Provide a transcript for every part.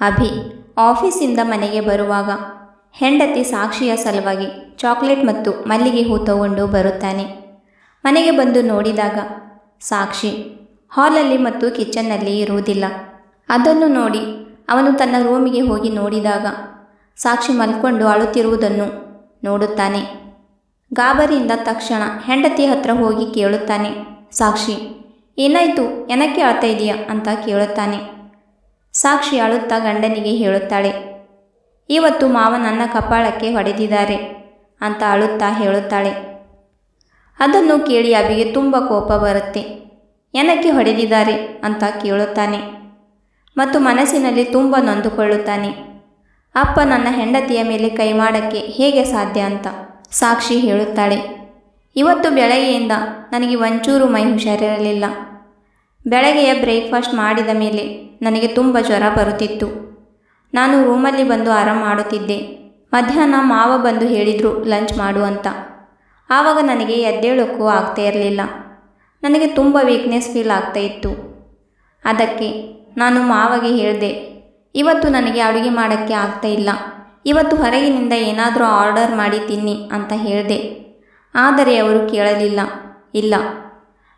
ಅಭಿ, ಆಫೀಸಿಂದ ಮನೆಗೆ ಬರುವಾಗ ಹೆಂಡತಿ ಸಾಕ್ಷಿಯ ಸಲುವಾಗಿ ಚಾಕ್ಲೇಟ್ ಮತ್ತು ಮಲ್ಲಿಗೆ ಹೂ ತಗೊಂಡು ಬರುತ್ತಾನೆ. ಮನೆಗೆ ಬಂದು ನೋಡಿದಾಗ ಸಾಕ್ಷಿ ಹಾಲಲ್ಲಿ ಮತ್ತು ಕಿಚನ್ನಲ್ಲಿ ಇರುವುದಿಲ್ಲ. ಅದನ್ನು ನೋಡಿ ಅವನು ತನ್ನ ರೂಮಿಗೆ ಹೋಗಿ ನೋಡಿದಾಗ ಸಾಕ್ಷಿ ಮಲ್ಕೊಂಡು ಅಳುತ್ತಿರುವುದನ್ನು ನೋಡುತ್ತಾನೆ. ಗಾಬರಿಯಿಂದ ತಕ್ಷಣ ಹೆಂಡತಿ ಹತ್ರ ಹೋಗಿ ಕೇಳುತ್ತಾನೆ. ಸಾಕ್ಷಿ, ಏನಾಯಿತು? ಏನಕ್ಕೆ ಅಳ್ತಾ ಇದೆಯಾ? ಅಂತ ಕೇಳುತ್ತಾನೆ. ಸಾಕ್ಷಿ ಅಳುತ್ತಾ ಗಂಡನಿಗೆ ಹೇಳುತ್ತಾಳೆ, ಇವತ್ತು ಮಾವ ನನ್ನ ಕಪಾಳಕ್ಕೆ ಹೊಡೆದಿದ್ದಾರೆ ಅಂತ ಅಳುತ್ತಾ ಹೇಳುತ್ತಾಳೆ. ಅದನ್ನು ಕೇಳಿ ಅಬಿಗೆ ತುಂಬ ಕೋಪ ಬರುತ್ತೆ. ಏನಕ್ಕೆ ಹೊಡೆದಿದ್ದಾರೆ? ಅಂತ ಕೇಳುತ್ತಾನೆ. ಮತ್ತು ಮನಸ್ಸಿನಲ್ಲಿ ತುಂಬ ನೊಂದುಕೊಳ್ಳುತ್ತಾನೆ. ಅಪ್ಪ ನನ್ನ ಹೆಂಡತಿಯ ಮೇಲೆ ಕೈ ಮಾಡೋಕ್ಕೆ ಹೇಗೆ ಸಾಧ್ಯ? ಅಂತ ಸಾಕ್ಷಿ ಹೇಳುತ್ತಾಳೆ. ಇವತ್ತು ಬೆಳಗ್ಗೆಯಿಂದ ನನಗೆ ಒಂಚೂರು ಮೈ ಹುಷಾರಿರಲಿಲ್ಲ. ಬೆಳಗ್ಗೆಯ ಬ್ರೇಕ್ಫಾಸ್ಟ್ ಮಾಡಿದ ಮೇಲೆ ನನಗೆ ತುಂಬ ಜ್ವರ ಬರುತ್ತಿತ್ತು. ನಾನು ರೂಮಲ್ಲಿ ಬಂದು ಆರಾಮ ಮಾಡುತ್ತಿದ್ದೆ. ಮಧ್ಯಾಹ್ನ ಮಾವ ಬಂದು ಹೇಳಿದರು ಲಂಚ್ ಮಾಡು ಅಂತ. ಆವಾಗ ನನಗೆ ಎದ್ದೇಳೋಕ್ಕೂ ಆಗ್ತಾ ಇರಲಿಲ್ಲ. ನನಗೆ ತುಂಬ ವೀಕ್ನೆಸ್ ಫೀಲ್ ಆಗ್ತಾ ಇತ್ತು. ಅದಕ್ಕೆ ನಾನು ಮಾವಗೆ ಹೇಳಿದೆ, ಇವತ್ತು ನನಗೆ ಅಡುಗೆ ಮಾಡೋಕ್ಕೆ ಆಗ್ತಾ ಇಲ್ಲ. ಇವತ್ತು ಹೊರಗಿನಿಂದ ಏನಾದರೂ ಆರ್ಡರ್ ಮಾಡಿ ತಿನ್ನಿ ಅಂತ ಹೇಳಿದೆ. ಆದರೆ ಅವರು ಕೇಳಲಿಲ್ಲ. ಇಲ್ಲ.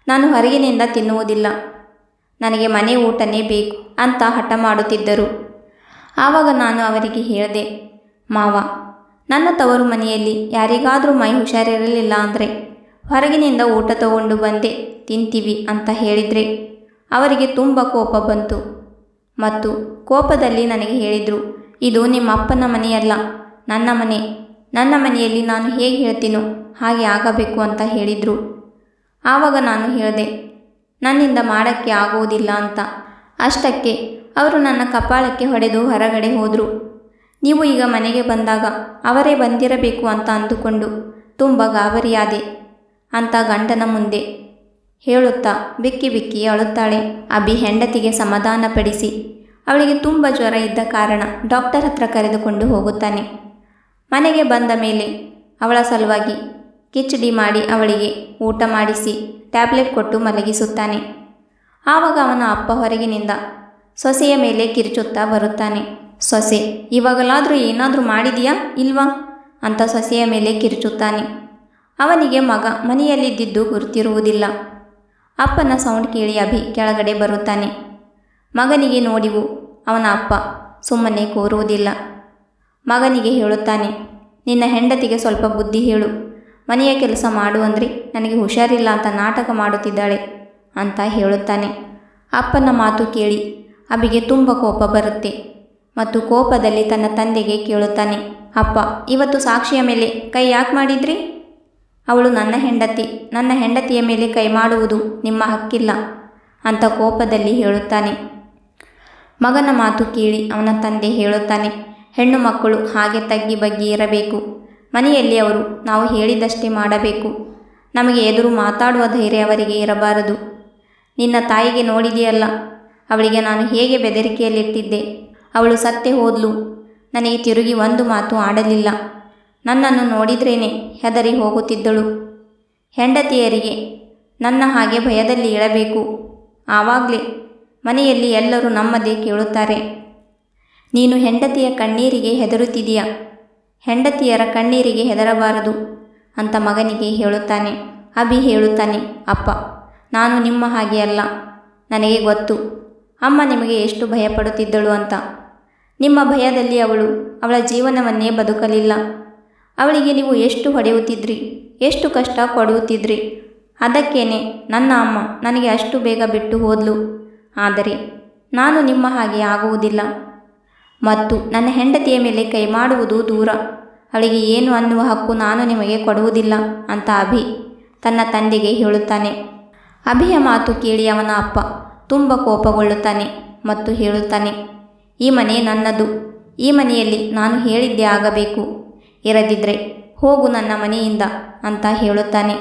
ನಾನು ಹೊರಗಿನಿಂದ ತಿನ್ನುವುದಿಲ್ಲ. ನನಗೆ ಮನೆ ಊಟನೇ ಬೇಕು ಅಂತ ಹಠ ಮಾಡುತ್ತಿದ್ದರು. ಆವಾಗ ನಾನು ಅವರಿಗೆ ಹೇಳಿದೆ, ಮಾವ, ನನ್ನ ತವರು ಮನೆಯಲ್ಲಿ ಯಾರಿಗಾದರೂ ಮೈ ಹುಷಾರಿರಲಿಲ್ಲ ಅಂದರೆ ಹೊರಗಿನಿಂದ ಊಟ ತಗೊಂಡು ಬಂದೆ, ತಿಂತೀವಿ ಅಂತ ಹೇಳಿದರೆ ಅವರಿಗೆ ತುಂಬ ಕೋಪ ಬಂತು. ಮತ್ತು ಕೋಪದಲ್ಲಿ ನನಗೆ ಹೇಳಿದರು, ಇದು ನಿಮ್ಮ ಅಪ್ಪನ ಮನೆಯಲ್ಲ, ನನ್ನ ಮನೆ, ನನ್ನ ಮನೆಯಲ್ಲಿ ನಾನು ಹೇಗೆ ಹೇಳ್ತೀನೋ ಹಾಗೆ ಆಗಬೇಕು ಅಂತ ಹೇಳಿದರು. ಆವಾಗ ನಾನು ಹೇಳಿದೆ ನನ್ನಿಂದ ಮಾಡೋಕ್ಕೆ ಆಗೋದಿಲ್ಲ ಅಂತ. ಅಷ್ಟಕ್ಕೆ ಅವರು ನನ್ನ ಕಪಾಳಕ್ಕೆ ಹೊಡೆದು ಹೊರಗಡೆ ಹೋದರು. ನೀವು ಈಗ ಮನೆಗೆ ಬಂದಾಗ ಅವರೇ ಬಂದಿರಬೇಕು ಅಂತ ಅಂದುಕೊಂಡು ತುಂಬ ಗಾಬರಿಯಾದೆ. ಅಂತ ಗಂಡನ ಮುಂದೆ ಹೇಳುತ್ತಾ ಬಿಕ್ಕಿ ಬಿಕ್ಕಿ ಅಳುತ್ತಾಳೆ. ಅಭಿ ಹೆಂಡತಿಗೆ ಸಮಾಧಾನಪಡಿಸಿ. ಅವಳಿಗೆ ತುಂಬ ಜ್ವರ ಇದ್ದ ಕಾರಣ ಡಾಕ್ಟರ್ ಹತ್ರ ಕರೆದುಕೊಂಡು ಹೋಗುತ್ತಾನೆ. ಮನೆಗೆ ಬಂದ ಮೇಲೆ ಅವಳ ಸಲುವಾಗಿ ಕಿಚಡಿ ಮಾಡಿ ಅವಳಿಗೆ ಊಟ ಮಾಡಿಸಿ ಟ್ಯಾಬ್ಲೆಟ್ ಕೊಟ್ಟು ಮಲಗಿಸುತ್ತಾನೆ. ಆವಾಗ ಅವನ ಅಪ್ಪ ಹೊರಗಿನಿಂದ ಸೊಸೆಯ ಮೇಲೆ ಕಿರುಚುತ್ತಾ ಬರುತ್ತಾನೆ. ಸೊಸೆ, ಇವಾಗಲಾದರೂ ಏನಾದರೂ ಮಾಡಿದೀಯಾ ಇಲ್ವಾ? ಅಂತ ಸೊಸೆಯ ಮೇಲೆ ಕಿರುಚುತ್ತಾನೆ. ಅವನಿಗೆ ಮಗ ಮನೆಯಲ್ಲಿದ್ದಿದ್ದು ಗುರುತಿರುವುದಿಲ್ಲ. ಅಪ್ಪನ ಸೌಂಡ್ ಕೇಳಿ ಅಭಿ ಕೆಳಗಡೆ ಬರುತ್ತಾನೆ. ಮಗನಿಗೆ ನೋಡಿವು, ಅವನ ಅಪ್ಪ ಸುಮ್ಮನೆ ಕೋರುವುದಿಲ್ಲ. ಮಗನಿಗೆ ಹೇಳುತ್ತಾನೆ, ನಿನ್ನ ಹೆಂಡತಿಗೆ ಸ್ವಲ್ಪ ಬುದ್ಧಿ ಹೇಳು. ಮನೆಯ ಕೆಲಸ ಮಾಡು ಅಂದರೆ. ನನಗೆ ಹುಷಾರಿಲ್ಲ ಅಂತ ನಾಟಕ ಮಾಡುತ್ತಿದ್ದಾಳೆ ಅಂತ ಹೇಳುತ್ತಾನೆ. ಅಪ್ಪನ ಮಾತು ಕೇಳಿ ಅಬಿಗೆ ತುಂಬ ಕೋಪ ಬರುತ್ತೆ ಮತ್ತು ಕೋಪದಲ್ಲಿ ತನ್ನ ತಂದೆಗೆ ಕೇಳುತ್ತಾನೆ, ಅಪ್ಪ, ಇವತ್ತು ಸಾಕ್ಷಿಯ ಮೇಲೆ ಕೈ ಯಾಕೆ ಮಾಡಿದ್ರಿ? ಅವಳು ನನ್ನ ಹೆಂಡತಿ. ನನ್ನ ಹೆಂಡತಿಯ ಮೇಲೆ ಕೈ ಮಾಡುವುದು ನಿಮ್ಮ ಹಕ್ಕಿಲ್ಲ ಅಂತ ಕೋಪದಲ್ಲಿ ಹೇಳುತ್ತಾನೆ. ಮಗನ ಮಾತು ಕೇಳಿ ಅವನ ತಂದೆ ಹೇಳುತ್ತಾನೆ, ಹೆಣ್ಣು ಮಕ್ಕಳು ಹಾಗೆ ತಗ್ಗಿ ಬಗ್ಗಿ ಇರಬೇಕು. ಮನೆಯಲ್ಲಿ ಅವರು, ನಾವು ಹೇಳಿದಷ್ಟೇ ಮಾಡಬೇಕು. ನಮಗೆ ಎದುರು ಮಾತಾಡುವ ಧೈರ್ಯ ಅವರಿಗೆ ಇರಬಾರದು. ನಿನ್ನ ತಾಯಿಗೆ ನೋಡಿದೆಯಲ್ಲ, ಅವಳಿಗೆ ನಾನು ಹೇಗೆ ಬೆದರಿಕೆಯಲ್ಲಿಟ್ಟಿದ್ದೆ. ಅವಳು ಸತ್ತೆ ಹೋದ್ಲು. ನನಗೆ ತಿರುಗಿ ಒಂದು ಮಾತು ಆಡಲಿಲ್ಲ. ನನ್ನನ್ನು ನೋಡಿದ್ರೇನೆ ಹೆದರಿ ಹೋಗುತ್ತಿದ್ದಳು. ಹೆಂಡತಿಯರಿಗೆ ನನ್ನ ಹಾಗೆ ಭಯದಲ್ಲಿ ಇಳಬೇಕು. ಆವಾಗಲೇ ಮನೆಯಲ್ಲಿ ಎಲ್ಲರೂ ನಮ್ಮದೇ ಕೇಳುತ್ತಾರೆ. ನೀನು ಹೆಂಡತಿಯ ಕಣ್ಣೀರಿಗೆ ಹೆದರುತ್ತಿದೀಯ ಹೆಂಡತಿಯರ ಕಣ್ಣೀರಿಗೆ ಹೆದರಬಾರದು ಅಂತ ಮಗನಿಗೆ ಹೇಳುತ್ತಾನೆ. ಅಭಿ ಹೇಳುತ್ತಾನೆ, ಅಪ್ಪ, ನಾನು ನಿಮ್ಮ ಹಾಗೆ ಅಲ್ಲ, ನನಗೆ ಗೊತ್ತು, ಅಮ್ಮ ನಿಮಗೆ ಎಷ್ಟು ಭಯಪಡುತ್ತಿದ್ದಳು ಅಂತ. ನಿಮ್ಮ ಭಯದಲ್ಲಿ ಅವಳು ಅವಳ ಜೀವನವನ್ನೇ ಬದುಕಲಿಲ್ಲ. ಅವಳಿಗೆ ನೀವು ಎಷ್ಟು ಹೊಡೆಯುತ್ತಿದ್ರಿ, ಎಷ್ಟು ಕಷ್ಟ ಕೊಡುತ್ತಿದ್ರಿ, ಅದಕ್ಕೇನೆ ನನ್ನ ಅಮ್ಮ ನನಗೆ ಅಷ್ಟು ಬೇಗ ಬಿಟ್ಟು ಹೋದ್ಲು. ಆದರೆ ನಾನು ನಿಮ್ಮ ಹಾಗೆ ಆಗುವುದಿಲ್ಲ. ಮತ್ತು ನನ್ನ ಹೆಂಡತಿಯ ಮೇಲೆ ಕೈ ಮಾಡುವುದು ದೂರ. ಅವಳಿಗೆ ಏನು ಅನ್ನುವ ಹಕ್ಕು ನಾನು ನಿಮಗೆ ಕೊಡುವುದಿಲ್ಲ ಅಂತ ಅಭಿ ತನ್ನ ತಂದೆಗೆ ಹೇಳುತ್ತಾನೆ. ಅಭಿಯ ಮಾತು ಕೇಳಿ ಅವನ ಅಪ್ಪ ತುಂಬ ಕೋಪಗೊಳ್ಳುತ್ತಾನೆ ಮತ್ತು ಹೇಳುತ್ತಾನೆ, ಈ ಮನೆ ನನ್ನದು. ಈ ಮನೆಯಲ್ಲಿ ನಾನು ಹೇಳಿದ್ದೆ ಆಗಬೇಕು. ಇರದಿದ್ದರೆ ಹೋಗು ನನ್ನ ಮನೆಯಿಂದ ಅಂತ ಹೇಳುತ್ತಾನೆ.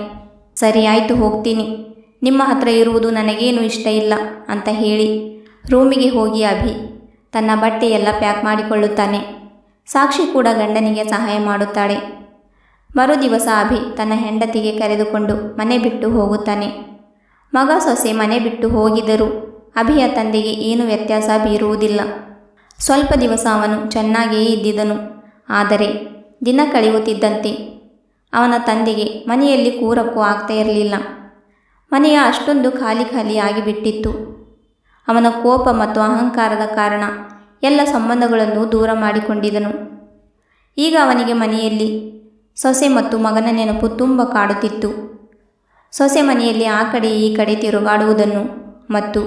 ಸರಿ, ಆಯಿತು, ಹೋಗ್ತೀನಿ. ನಿಮ್ಮ ಹತ್ರ ಇರುವುದು ನನಗೇನು ಇಷ್ಟ ಇಲ್ಲ ಅಂತ ಹೇಳಿ ರೂಮಿಗೆ ಹೋಗಿ ಅಭಿ ತನ್ನ ಬಟ್ಟೆಯೆಲ್ಲ ಪ್ಯಾಕ್ ಮಾಡಿಕೊಳ್ಳುತ್ತಾನೆ. ಸಾಕ್ಷಿ ಕೂಡ ಗಂಡನಿಗೆ ಸಹಾಯ ಮಾಡುತ್ತಾಳೆ. ಮರುದಿವಸ ಅಭಿ ತನ್ನ ಹೆಂಡತಿಗೆ ಕರೆದುಕೊಂಡು ಮನೆ ಬಿಟ್ಟು ಹೋಗುತ್ತಾನೆ. ಮಗ ಸೊಸೆ ಮನೆ ಬಿಟ್ಟು ಹೋಗಿದರೂ ಅಭಿಯ ತಂದೆಗೆ ಏನು ವ್ಯತ್ಯಾಸ ಬೀರುವುದಿಲ್ಲ. ಸ್ವಲ್ಪ ದಿವಸ ಅವನು ಚೆನ್ನಾಗಿಯೇ ಇದ್ದಿದ್ದನು. ಆದರೆ ದಿನ ಕಳೆಯುತ್ತಿದ್ದಂತೆ ಅವನ ತಂದೆಗೆ ಮನೆಯಲ್ಲಿ ಕೂರಕ್ಕೂ ಆಗ್ತಾ ಇರಲಿಲ್ಲ. ಮನೆಯ ಅಷ್ಟೊಂದು ಖಾಲಿ ಖಾಲಿಯಾಗಿ ಆಗಿಬಿಟ್ಟಿತ್ತು. ಅವನ ಕೋಪ ಮತ್ತು ಅಹಂಕಾರದ ಕಾರಣ ಎಲ್ಲ ಸಂಬಂಧಗಳನ್ನು ದೂರ ಮಾಡಿಕೊಂಡಿದನು. ಈಗ ಅವನಿಗೆ ಮನೆಯಲ್ಲಿ ಸೊಸೆ ಮತ್ತು ಮಗನ ನೆನಪು ತುಂಬ ಕಾಡುತ್ತಿತ್ತು. ಸೊಸೆ ಮನೆಯಲ್ಲಿ ಆ ಕಡೆ ಈ ಕಡೆ ತಿರುಗಾಡುವುದನ್ನು ಮತ್ತು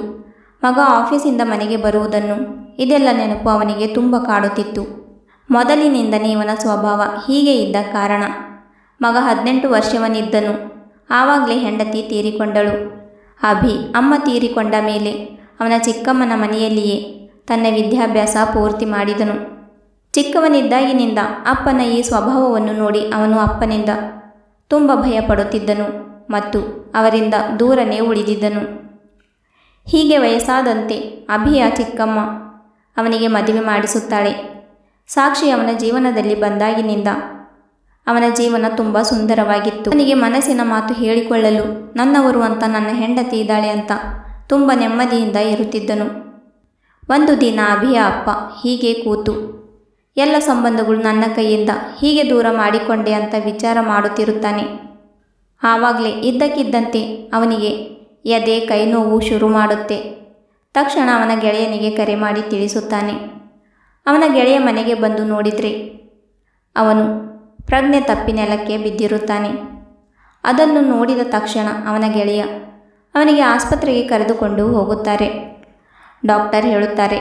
ಮಗ ಆಫೀಸಿಂದ ಮನೆಗೆ ಬರುವುದನ್ನು ಇದೆಲ್ಲ ನೆನಪು ಅವನಿಗೆ ತುಂಬ ಕಾಡುತ್ತಿತ್ತು. ಮೊದಲಿನಿಂದನೇ ಇವನ ಸ್ವಭಾವ ಹೀಗೆ ಇದ್ದ ಕಾರಣ ಮಗ ಹದಿನೆಂಟು ವರ್ಷವನಿದ್ದನು. ಆವಾಗಲೇ ಹೆಂಡತಿ ತೀರಿಕೊಂಡಳು. ಅಭಿ, ಅಮ್ಮ ತೀರಿಕೊಂಡ ಮೇಲೆ ಅವನ ಚಿಕ್ಕಮ್ಮನ ಮನೆಯಲ್ಲಿಯೇ ತನ್ನ ವಿದ್ಯಾಭ್ಯಾಸ ಪೂರ್ತಿ ಮಾಡಿದನು. ಚಿಕ್ಕವನಿದ್ದಾಗಿನಿಂದ ಅಪ್ಪನ ಈ ಸ್ವಭಾವವನ್ನು ನೋಡಿ ಅವನು ಅಪ್ಪನಿಂದ ತುಂಬ ಭಯಪಡುತ್ತಿದ್ದನು ಮತ್ತು ಅವರಿಂದ ದೂರನೇ ಉಳಿದಿದ್ದನು. ಹೀಗೆ ವಯಸ್ಸಾದಂತೆ ಅಭಿಯ ಚಿಕ್ಕಮ್ಮ ಅವನಿಗೆ ಮದುವೆ ಮಾಡಿಸುತ್ತಾಳೆ. ಸಾಕ್ಷಿ ಅವನ ಜೀವನದಲ್ಲಿ ಬಂದಾಗಿನಿಂದ ಅವನ ಜೀವನ ತುಂಬ ಸುಂದರವಾಗಿತ್ತು. ಅವನಿಗೆ ಮನಸ್ಸಿನ ಮಾತು ಹೇಳಿಕೊಳ್ಳಲು ನನ್ನವರು ಅಂತ ನನ್ನ ಹೆಂಡತಿ ಇದ್ದಾಳೆ ಅಂತ ತುಂಬ ನೆಮ್ಮದಿಯಿಂದ ಇರುತ್ತಿದ್ದನು. ಒಂದು ದಿನ ಅಭಿಯ ಅಪ್ಪ ಹೀಗೆ ಕೂತು, ಎಲ್ಲ ಸಂಬಂಧಗಳು ನನ್ನ ಕೈಯಿಂದ ಹೀಗೆ ದೂರ ಮಾಡಿಕೊಂಡೆ ಅಂತ ವಿಚಾರ ಮಾಡುತ್ತಿರುತ್ತಾನೆ. ಆವಾಗಲೇ ಇದ್ದಕ್ಕಿದ್ದಂತೆ ಅವನಿಗೆ ಎದೆ ಕೈ ನೋವು ಶುರು ಮಾಡುತ್ತೆ. ತಕ್ಷಣ ಅವನ ಗೆಳೆಯನಿಗೆ ಕರೆ ಮಾಡಿ ತಿಳಿಸುತ್ತಾನೆ. ಅವನ ಗೆಳೆಯ ಮನೆಗೆ ಬಂದು ನೋಡಿದರೆ ಅವನು ಪ್ರಜ್ಞೆ ತಪ್ಪಿ ನೆಲಕ್ಕೆ ಬಿದ್ದಿರುತ್ತಾನೆ. ಅದನ್ನು ನೋಡಿದ ತಕ್ಷಣ ಅವನ ಗೆಳೆಯ ಅವನಿಗೆ ಆಸ್ಪತ್ರೆಗೆ ಕರೆದುಕೊಂಡು ಹೋಗುತ್ತಾರೆ. ಡಾಕ್ಟರ್ ಹೇಳುತ್ತಾರೆ,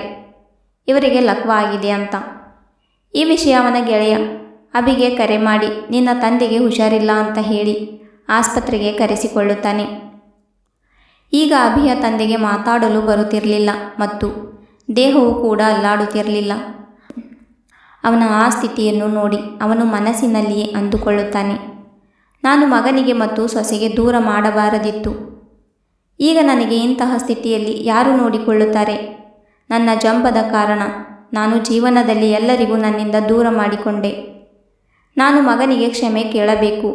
ಇವರಿಗೆ ಲಕ್ವ ಆಗಿದೆ ಅಂತ. ಈ ವಿಷಯ ಅವನ ಗೆಳೆಯ. ಅಭಿಗೆ ಕರೆ ಮಾಡಿ, ನಿನ್ನ ತಂದೆಗೆ ಹುಷಾರಿಲ್ಲ ಅಂತ ಹೇಳಿ ಆಸ್ಪತ್ರೆಗೆ ಕರೆಸಿಕೊಳ್ಳುತ್ತಾನೆ. ಈಗ ಅಭಿಯ ತಂದೆಗೆ ಮಾತಾಡಲು ಬರುತ್ತಿರಲಿಲ್ಲ ಮತ್ತು ದೇಹವು ಕೂಡ ಅಲ್ಲಾಡುತ್ತಿರಲಿಲ್ಲ. ಅವನ ಆ ಸ್ಥಿತಿಯನ್ನು ನೋಡಿ ಅವನು ಮನಸ್ಸಿನಲ್ಲಿಯೇ ಅಂದುಕೊಳ್ಳುತ್ತಾನೆ. ನಾನು ಮಗನಿಗೆ ಮತ್ತು ಸೊಸೆಗೆ ದೂರ ಮಾಡಬಾರದಿತ್ತು. ಈಗ ನನಗೆ ಇಂತಹ ಸ್ಥಿತಿಯಲ್ಲಿ ಯಾರು ನೋಡಿಕೊಳ್ಳುತ್ತಾರೆ? ನನ್ನ ಜಂಪದ ಕಾರಣ. ನಾನು ಜೀವನದಲ್ಲಿ ಎಲ್ಲರಿಗೂ ನನ್ನಿಂದ ದೂರ ಮಾಡಿಕೊಂಡೆ. ನಾನು ಮಗನಿಗೆ ಕ್ಷಮೆ ಕೇಳಬೇಕು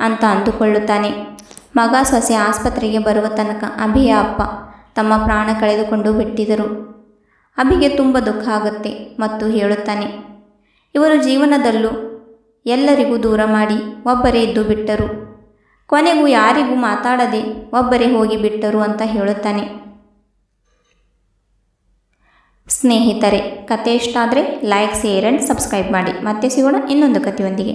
ಅಂತ ಅಂದುಕೊಳ್ಳುತ್ತಾನೆ. ಮಗ ಸೊಸೆ ಆಸ್ಪತ್ರೆಗೆ ಬರುವ ತನಕ ಅಭಿಯ ಅಪ್ಪ ತಮ್ಮ ಪ್ರಾಣ ಕಳೆದುಕೊಂಡು ಬಿಟ್ಟಿದರು ಅಭಿಗೆ ತುಂಬ ದುಃಖ ಆಗುತ್ತೆ ಮತ್ತು ಹೇಳುತ್ತಾನೆ, ಇವರು ಜೀವನದಲ್ಲೂ ಎಲ್ಲರಿಗೂ ದೂರ ಮಾಡಿ ಒಬ್ಬರೇ ಇದ್ದು ಬಿಟ್ಟರು. ಕೊನೆಗೂ ಯಾರಿಗೂ ಮಾತಾಡದೆ ಒಬ್ಬರೇ ಹೋಗಿ ಬಿಟ್ಟರು ಅಂತ ಹೇಳುತ್ತಾನೆ. ಸ್ನೇಹಿತರೆ ಕತೆ ಇಷ್ಟ ಆದರೆ ಲೈಕ್ ಶೇರ್ ಆ್ಯಂಡ್ ಸಬ್ಸ್ಕ್ರೈಬ್ ಮಾಡಿ. ಮತ್ತೆ ಸಿಗೋಣ ಇನ್ನೊಂದು ಕಥೆಯೊಂದಿಗೆ.